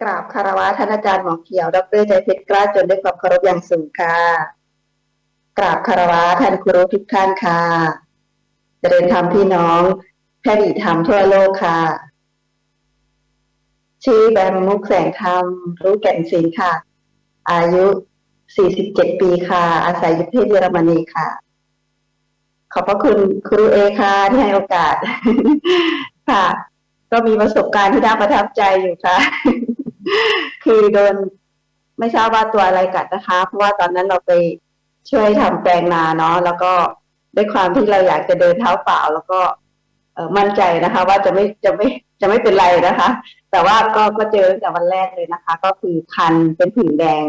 กราบคารวะท่านอาจารย์หมอเขียว ดรใจเพชรกล้าจนด้วยความเคารพอย่างสูงค่ะ กราบคารวะท่านครูทุกท่านค่ะเจริญธรรมพี่น้องแพทย์ธรรมทั่วโลกค่ะ ชื่อแบมมุกแสงธรรม รู้แก่นศิลค่ะ อายุ 47 ปีค่ะ อาศัยอยู่ที่เยอรมนีค่ะ ขอบพระคุณครูเอค่ะที่ให้โอกาสค่ะ ก็มีประสบการณ์ที่น่าประทับใจอยู่ค่ะ คือโดนไม่ทราบว่าตัวอะไรกัดนะคะ เพราะว่าตอนนั้นเราไปช่วยทำแปลงนาเนาะแล้วก็ด้วยความที่เราอยากจะเดินเท้าเปล่า แล้วก็เออมั่นใจนะคะ ว่าจะไม่จะไม่จะไม่เป็นไรนะคะ แต่ว่าก็ก็เจอตั้งแต่วันแรกเลยนะคะ ก็คือคันเป็นผื่นแดง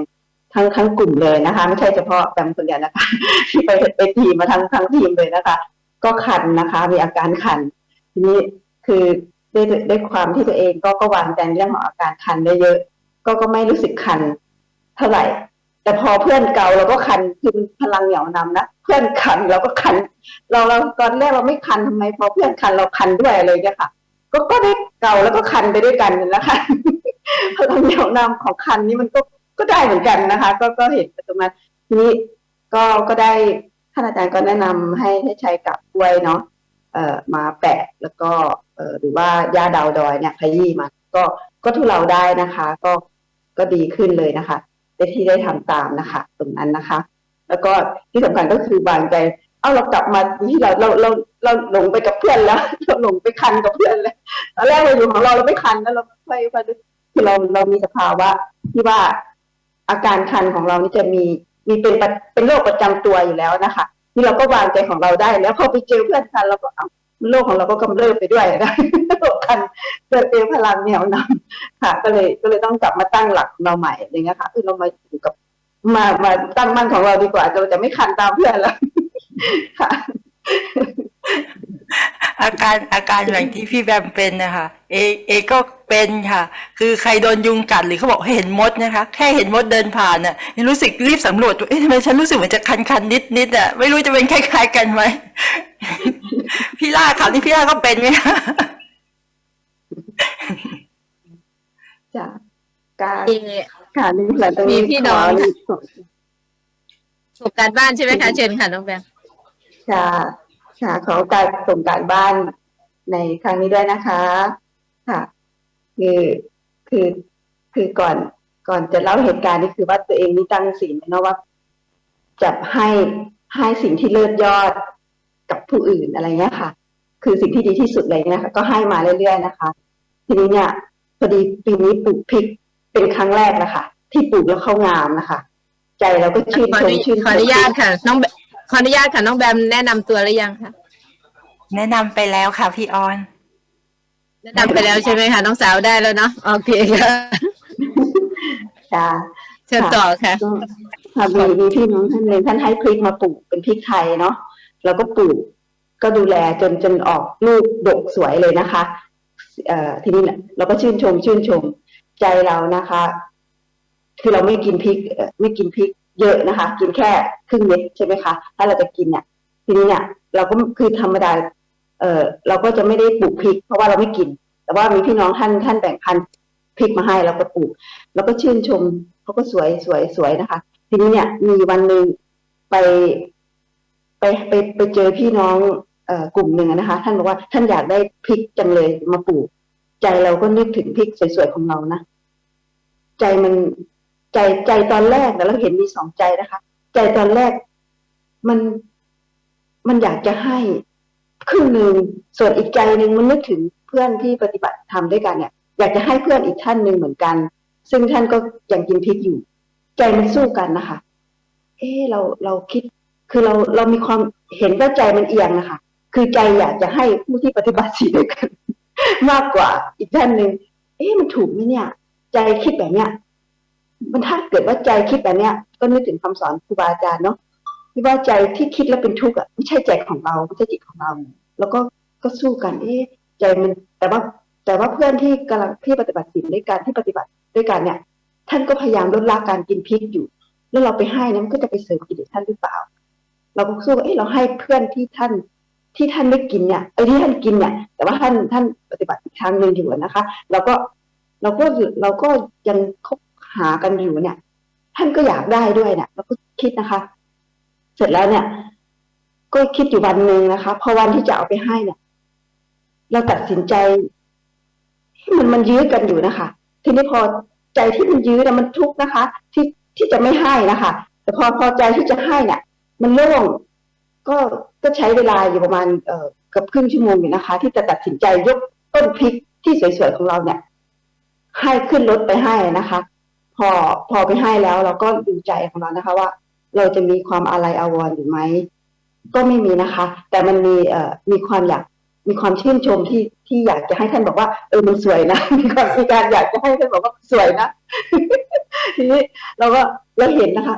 ทั้งทั้งกลุ่มเลยนะคะ ไม่ใช่เฉพาะแบมคนเดียวนะคะที่ไปไปทีมมาทั้งทั้งทีมเลยนะคะ ก็คันนะคะ มีอาการคัน ทีนี้คือ ด้วยด้วยความที่ตัวเองก็ก็วางใจเรื่องของอาการคันได้เยอะ ก็ก็ไม่รู้สึกคัน เท่าไหร่ แต่พอเพื่อนเก่าเราก็คันคือนพลังเหนี่ยวนำนะเพื่อนคันเราก็คัน เราเราตอนแรกเราไม่คันทำไม พอเพื่อนคันเราคันด้วยเลยเนี่ยค่ะ ก็ก็ได้เก่าแล้วก็คันไปด้วยกันนั่แหละค่ะพลังเหนี่ยวนำของคันนี้มันก็ก็ได้เหมือนกันนะคะ ก็ก็เห็นตรงนั้นทีนี้ก็ก็ได้ท่านอาจารย์ก็แนะนำให้ให้ใช้กับกล้วยเนาะเอ่อมาแปะแล้วก็ หรือว่ายาดาวดอยเนี่ยขยี้มาก็ก็ทุเลาได้นะคะ ก็ก็ดีขึ้นเลยนะคะได้ที่ได้ทำตามนะคะ ตรงนั้นนะคะ แล้วก็ที่สำคัญก็คือบางใจเอ้าเรากลับมาที่เราเราเราเราหลงไปกับเพื่อนแล้วเราหลงไปคันกับเพื่อนแล้วตอนแรกเราอยู่ของเราเราไม่คันแล้วเราไปไปคือเราเรามีสภาวะที่ว่าอาการคันของเรานี่จะมีมีเป็นเป็นโรคประจำตัวอยู่แล้วนะคะ ที่เราก็วางใจของเราได้แล้วพอไปเจอเพื่อนคันเราก็เอา โลกของเราก็กำเริบไปด้วยนะโรคคันเกิดเองพลังเหนียวนำค่ะ ก็เลยก็เลยต้องกลับมาตั้งหลักเราใหม่อะไรเงี้ยค่ะคือเรามาอยู่กับมามาตั้งมั่นของเราดีกว่าเราจะไม่คันตามเพื่อนแล้วค่ะอาการอาการอย่างที่พี่แบมเป็นนะคะเอเอก็เป็นค่ะ คือใครโดนยุงกัดหรือเขาบอกให้เห็นมดนะคะ แค่เห็นมดเดินผ่านน่ะยังรู้สึกรีบสำรวจตัวเอ๊ะทำไมฉันรู้สึกเหมือนจะคันคันนิดนิดๆอะไม่รู้จะเป็นคล้ายๆกันไหม พี่ล่าค่ะนี่พี่ล่าก็เป็นไหมคะจ้ะการมีค่ะนี่แหละตรงนี้มีพี่น้องขอส่งการบ้านใช่ไหมคะเชิญค่ะน้องแบมค่ะค่ะขอการส่งการบ้านในครั้งนี้ด้วยนะคะ ค่ะคือคือคือก่อนก่อนจะเล่าเหตุการณ์นี่คือว่าตัวเองนี่ตั้งศีลนะว่าจะให้ให้สิ่งที่เลิศยอดกับ ผู้อื่นอะไรเงี้ยค่ะ คือสิ่งที่ดีที่สุดเลยนะคะก็ให้มาเรื่อยๆนะคะ ทีนี้เนี่ยพอดีปีนี้ปลูกพริกเป็นครั้งแรกนะคะที่ปลูกแล้วเข้างามนะคะ ใจเราก็ชื่นขอชอมนุชื่นชมขออนุญาตค่ะ น้องแบขออนุญาตค่ะน้องแบมแนะนำตัวหรือยังคะแนะนำไปแล้วค่ะพี่ออน แนะนำไปแล้วใช่ไหมคะน้องสาวได้แล้วเนาะโอเคค่ะจ้าเชิญต่อค่ะก็ค่ะมีมีพี่น้องท่านหนึ่งท่านให้พริกมาปลูกเป็นพริกไทยเนาะแล้วก็ปลูก ก็ดูแลจนจนออกลูกดกสวยเลยนะคะทีนี้เราก็ชื่นชม ชื่นชมใจเรานะคะ คือเราไม่กินพริกไม่กินพริกเยอะนะคะ กินแค่ครึ่งเม็ดใช่ไหมคะ ถ้าเราจะกินเนี่ยทีนี้เนี่ยเราก็คือธรรมดาเออเราก็จะไม่ได้ปลูกพริก เพราะว่าเราไม่กิน แต่ว่ามีพี่น้องท่านท่านแบ่งพันพริกมาให้เราก็ปลูกแล้วก็ชื่นชมเขาก็สวยสวยสวยนะคะ ทีนี้เนี่ย มีวันหนึ่งไป ไปไปไปเจอพี่น้อง กลุ่มหนึ่งนะคะ ท่านบอกว่าท่านอยากได้พริกจังเลยมาปลูก ใจเราก็นึกถึงพริกสวยๆของเรานะใจมันใจใจตอนแรกนะเราเห็นมีสองใจนะคะ ใจตอนแรกมันมันอยากจะให้ครึ่งหนึ่งส่วนอีกใจหนึ่งมันนึกถึงเพื่อนที่ปฏิบัติธรรมด้วยกันเนี่ย อยากจะให้เพื่อนอีกท่านหนึ่งเหมือนกัน ซึ่งท่านก็ยังกินพริกอยู่ ใจมันสู้กันนะคะ เออเราเราคิดคือเราเรามีความเห็นว่าใจมันเอียงนะคะ คือใจอยากจะให้ผู้ที่ปฏิบัติศีลด้วยกัน มากกว่าอีกท่านหนึ่งเอ๊ะมันถูกไหมเนี่ย ใจคิดแบบเนี้ยมันถ้าเกิดว่าใจคิดแบบเนี้ย ก็นึกถึงคำสอนครูบาอาจารย์เนาะที่ว่าใจที่คิดแล้วเป็นทุกข์อะไม่ใช่ใจของเราไม่ใช่จิตของเรา แล้วก็ก็สู้กัน เอ๊ะใจมันแต่ว่าแต่ว่าเพื่อนที่กำลังที่ปฏิบัติศีลด้วยกันที่ปฏิบัติด้วยกันเนี่ย ท่านก็พยายามลดละการกินพริกอยู่ แล้วเราไปให้นะมันก็จะไปเสริมกิเลสท่านหรือเปล่า เราก็สู้เอ้เราให้เพื่อนที่ท่าน ที่ท่านไม่กินเนี่ยไอ้ที่ท่านกินเนี่ย แต่ว่าท่านท่านปฏิบัติอีกทางหนึ่งอยู่นะคะ เราก็เราก็เราก็ยังคบหากันอยู่เนี่ย ท่านก็อยากได้ด้วยเนี่ยเราก็คิดนะคะ เสร็จแล้วเนี่ย ก็คิดอยู่วันหนึ่งนะคะพอวันที่จะเอาไปให้เนี่ย เราตัดสินใจที่มันมันยื้อกันอยู่นะคะ ทีนี้พอใจที่มันยื้อนะมันทุกข์นะคะ ที่ที่จะไม่ให้นะคะ แต่พอพอใจที่จะให้เนี่ยมันโล่ง ก็ก็ใช้เวลาอยู่ประมาณเอ่อเกือบครึ่งชั่วโมงอยู่นะคะ ที่จะตัดสินใจยกต้นพริกที่สวยๆของเราเนี่ย ให้ขึ้นรถไปให้นะคะ พอพอไปให้แล้วเราก็ดูใจของเรานะคะ ว่า เราจะมีความอาลัยอาวรณ์อยู่ไหมก็ไม่มีนะคะ แต่มันมีเอ่อมีความอยากมีความชื่นชมที่ที่อยากจะให้ท่านบอกว่าเออมันสวยนะมีความมีการอยากจะให้ท่านบอกว่าสวยนะทีนี้เราก็เราเห็นนะคะ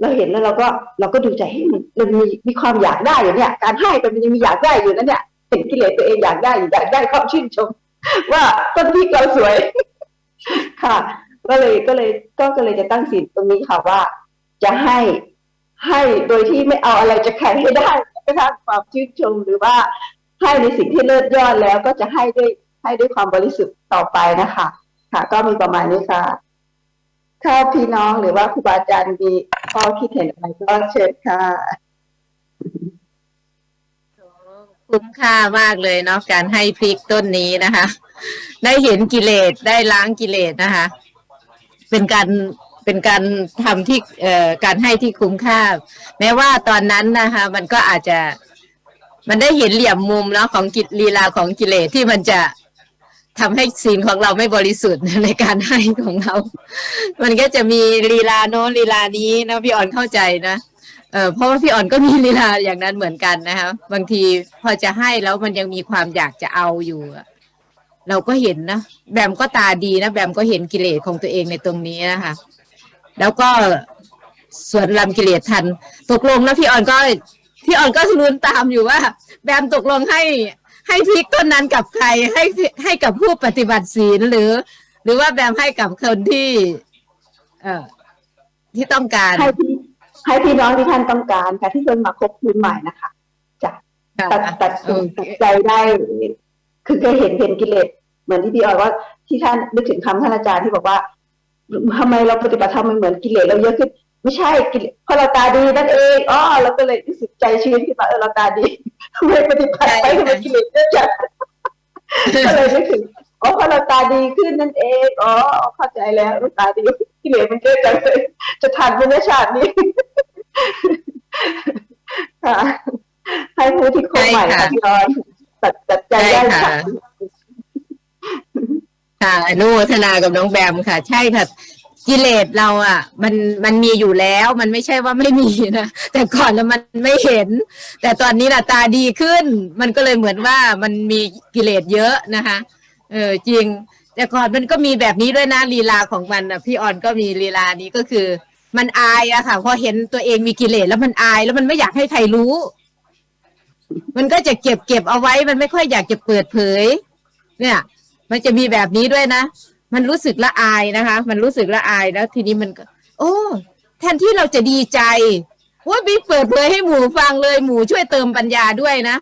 เราเห็นแล้วเราก็เราก็ดูใจให้มันมีมีความอยากได้อยู่เนี่ย การให้มันยังมีอยากได้อยู่นะเนี่ยเห็นกิเลสตัวเองอยากได้อยู่อยากได้ความชื่นชม ว่าต้นพริกเราสวย ค่ะ ก็เลยก็เลยก็ก็เลยจะตั้งสินตรงนี้ค่ะว่า จะให้ให้โดยที่ไม่เอาอะไรจะแข่งให้ได้นะคะความชื่นชมหรือว่าให้ในสิ่งที่เลิศยอดแล้วก็จะให้ด้วยให้ด้วยความบริสุทธิ์ต่อไปนะคะ ค่ะ ก็มีประมาณนี้ค่ะ ถ้าพี่น้องหรือว่าครูบาอาจารย์มี ข้อคิดเห็นอะไรก็เชิญค่ะคุ้มค่ามากเลยเนาะการให้พริกต้นนี้นะคะ ได้เห็นกิเลสได้ล้างกิเลสนะคะ เป็นการเป็นการทำที่เอ่อการให้ที่คุ้มค่า แม้ว่าตอนนั้นนะคะ มันก็อาจจะมันได้เห็นเหลี่ยมมุมเนาะของกิลีลาของกิเลสที่มันจะ ทำให้ศีลของเราไม่บริสุทธิ์ในการให้ของเรา มันก็จะมีลีลาโน้นลีลานี้นะพี่อ่อนเข้าใจนะเออเพราะว่าพี่อ่อนก็มีลีลาอย่างนั้นเหมือนกันนะคะบางทีพอจะให้แล้วมันยังมีความอยากจะเอาอยู่เราก็เห็นนะแบมก็ตาดีนะแบมก็เห็นกิเลสของตัวเองในตรงนี้นะคะแล้วก็ส่วนลำกิเลสทัน ตกลงแล้วพี่อ่อนก็พี่อ่อนก็ลุ้นตามอยู่ว่า แบมตกลงให้ ให้พริกต้นนั้นกับใครให้ให้กับผู้ปฏิบัติศีลหรือ หรือว่าแบมให้กับคนที่ เอ่อที่ต้องการให้พี่ให้พี่น้องที่ท่านต้องการค่ะที่เพิ่งมาคบคืนใหม่นะคะจ้ะตัดตัดโอเคตัดใจได้คือเคยเห็นเห็นกิเลสเหมือนที่พี่ออยว่าที่ท่านนึกถึงคำท่านอาจารย์ที่บอกว่าทำไมเราปฏิบัติธรรมมันเหมือนกิเลสเราเยอะขึ้น ไม่ใช่กิเลสเพราะเราตาดีนั่นเองอ๋อเราก็เลยรู้สึกใจชื้นขึ้นมาเออเราตาดีทำไมปฏิบัติไปทำไมกิเลสเยอะจังก็เลยนึกถึงอ๋อเพราะเราตาดีขึ้นนั่นเองอ๋อเข้าใจแล้วเราตาดีกิเลสมันเยอะจังเลยจะทันไหมเนี่ยชาตินี้ค่ะให้ผู้ที่คบใหม่ใช่ค่ะค่ะพี่ออยตัดตัดใจได้ใช่ค่ะค่ะค่ะอนุโมทนากับน้องแบมค่ะ ใช่ค่ะ กิเลสเราอะ มันมันมีอยู่แล้วมันไม่ใช่ว่าไม่มีนะแต่ก่อนน่ะมันไม่เห็น แต่ตอนนี้น่ะตาดีขึ้น มันก็เลยเหมือนว่ามันมีกิเลสเยอะนะคะเออจริง แต่ก่อนมันก็มีแบบนี้ด้วยนะลีลาของมันอะพี่ออนก็มีลีลานี้ก็คือ มันอายอะค่ะ พอเห็นตัวเองมีกิเลสแล้วมันอายแล้วมันไม่อยากให้ใครรู้ มันก็จะเก็บเก็บเอาไว้ มันไม่ค่อยอยากจะเปิดเผย เนี่ย มันจะมีแบบนี้ด้วยนะ มันรู้สึกละอายนะคะ มันรู้สึกละอายแล้วทีนี้มันก็ โอ้แทนที่เราจะดีใจว่าบีเปิดเผยให้หมูฟังเลยหมูช่วยเติมปัญญาด้วยนะ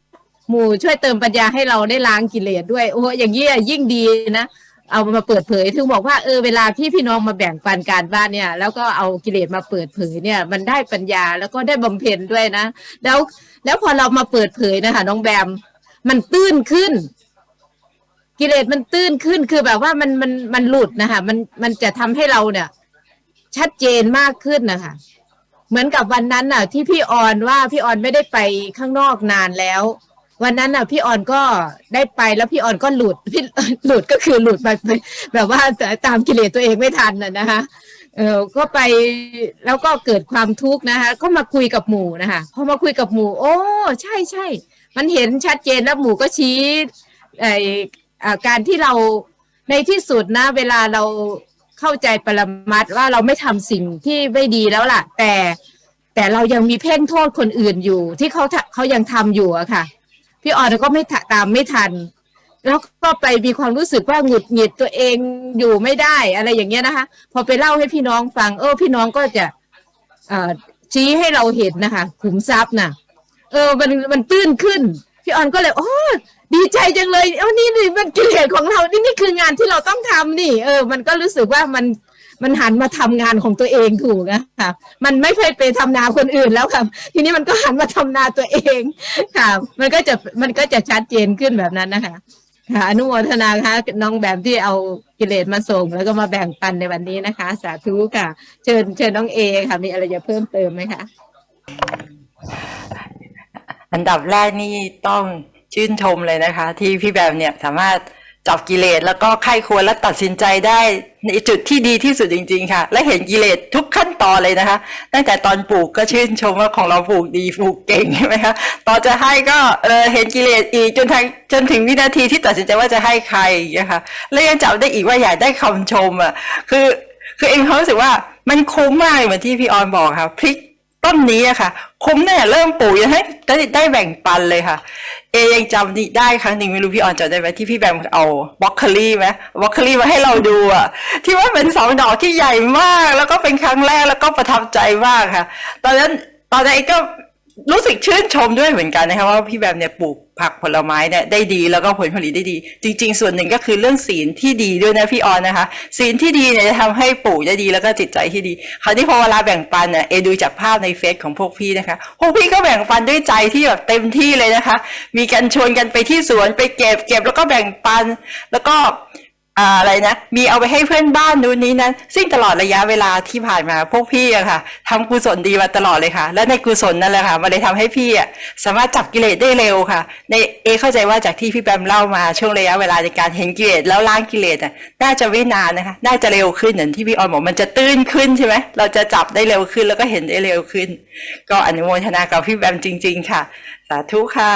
หมูช่วยเติมปัญญาให้เราได้ล้างกิเลสด้วยโอ้อย่างนี้ยยิ่งดีนะเอามาเปิดเผยถึงบอกว่าเออเวลาพี่พี่น้องมาแบ่งปันการบ้านเนี่ย แล้วก็เอากิเลสมาเปิดเผยเนี่ย มันได้ปัญญาแล้วก็ได้บำเพ็ญด้วยนะ แล้วแล้วพอเรามาเปิดเผยนะคะน้องแบมมันตื้นขึ้น กิเลสมันตื้นขึ้นคือแบบว่ามันมันมันหลุดนะคะมันมันจะทำให้เราเนี่ย ชัดเจนมากขึ้นนะคะเหมือนกับวันนั้นน่ะ ที่พี่ออนว่าพี่ออนไม่ได้ไปข้างนอกนานแล้ว วันนั้นน่ะ พี่ออนก็ได้ไปแล้วพี่ออนก็หลุดพี่หลุดก็คือหลุดไปแบบว่าตามกิเลสตัวเองไม่ทันน่ะนะคะเออก็ไปแล้วก็เกิดความทุกข์นะคะ ก็มาคุยกับหมู่นะคะพอมาคุยกับหมู่ โอ้ ใช่ใช่มันเห็นชัดเจนแล้วหมู่ก็ชี้ไอ การที่เราในที่สุดนะ เวลาเราเข้าใจปรมัตว่าเราไม่ทำสิ่งที่ไม่ดีแล้วล่ะ แต่แต่เรายังมีเพ่งโทษคนอื่นอยู่ ที่เขาเขายังทำอยู่อะค่ะ พี่ออนก็ไม่ตามไม่ทัน แล้วก็ไปมีความรู้สึกว่าหงุดหงิดตัวเองอยู่ไม่ได้อะไรอย่างเงี้ยนะคะ พอไปเล่าให้พี่น้องฟัง เออพี่น้องก็จะเอชี้ให้เราเห็นนะคะขุมทรัพย์น่ะ เออมันมันตื้นขึ้น พี่ออนก็เลยโอ้ ดีใจจังเลยเอ้านี่นี่มันกิเลสของเรา นี่นี่คืองานที่เราต้องทำนี่ เออ มันก็รู้สึกว่ามันมันหันมาทำงานของตัวเองถูกอะค่ะมันไม่เคยไปทำนาคนอื่นแล้วค่ะ ทีนี้มันก็หันมาทำนาตัวเองค่ะ มันก็จะมันก็จะชัดเจนขึ้นแบบนั้นนะคะค่ะอนุโมทนาค่ะน้องแบมที่เอากิเลสมาส่ง แล้วก็มาแบ่งปันในวันนี้นะคะ สาธุค่ะ เชิญเชิญน้องเอค่ะมีอะไรจะเพิ่มเติมไหมคะอันดับแรกนี่ต้อง ชื่นชมเลยนะคะ ที่พี่แบบเนี่ยสามารถจับกิเลสแล้วก็ไข้ควรและตัดสินใจได้ในจุดที่ดีที่สุดจริง ๆ ค่ะ และเห็นกิเลสทุกขั้นตอนเลยนะคะ ตั้งแต่ตอนปลูกก็ชื่นชมว่าของเราปลูกดีปลูกเก่งใช่ไหมคะตอนจะให้ก็เออเห็นกิเลสอีกจนทางจนถึงวินาทีที่ตัดสินใจว่าจะให้ใครอย่างเงี้ยค่ะแล้วยังจับได้อีกว่าอยากได้คำชมอะคือคือเองเขารู้สึกว่ามันคุ้มมากเหมือนที่พี่ออนบอกค่ะพริก ต้นนี้อะค่ะ คุ้มตั้งแต่เริ่มปลูกยังให้ได้ได้แบ่งปันเลยค่ะ เอยังจำนี่ได้ครั้งหนึ่งไม่รู้พี่ออนจำได้ไหมที่พี่แบมเอาบล็อกเคลี่ไหมบล็อกเคลี่มาให้เราดูอะที่ว่าเป็นสองดอกที่ใหญ่มาก แล้วก็เป็นครั้งแรกแล้วก็ประทับใจมากค่ะ ตอนนั้นตอนนั้นเองก็ รู้สึกชื่นชมด้วยเหมือนกันนะคะว่าพี่แบมเนี่ยปลูกผักผลไม้เนี่ยได้ดีแล้วก็ผลผลิตได้ดี จริง ๆ ส่วนหนึ่งก็คือเรื่องศีลที่ดีด้วยนะพี่ออนนะคะศีลที่ดีเนี่ยจะทำให้ปลูกได้ดีแล้วก็จิตใจที่ดี คราวนี้พอเวลาแบ่งปันเนี่ยเอดูจากภาพในเฟซของพวกพี่นะคะพวกพี่ก็แบ่งปันด้วยใจที่แบบเต็มที่เลยนะคะ มีการชวนกันไปที่สวนไปเก็บเก็บแล้วก็แบ่งปันแล้วก็ อะไรนะมีเอาไปให้เพื่อนบ้านนู้นนี้นั้น ซึ่งตลอดระยะเวลาที่ผ่านมาพวกพี่อะค่ะทำกุศลดีมาตลอดเลยค่ะ และในกุศลนั่นแหละค่ะมันเลยทำให้พี่อะสามารถจับกิเลสได้เร็วค่ะ ในเอเข้าใจว่าจากที่พี่แบมเล่ามาช่วงระยะเวลาในการเห็นกิเลสแล้วล้างกิเลสอะน่าจะไม่นานนะคะน่าจะเร็วขึ้นอย่างที่พี่ออนบอกมันจะตื้นขึ้นใช่ไหมเราจะจับได้เร็วขึ้นแล้วก็เห็นได้เร็วขึ้น ก็อนุโมทนากับพี่แบมจริง ๆ ค่ะ สาธุค่ะ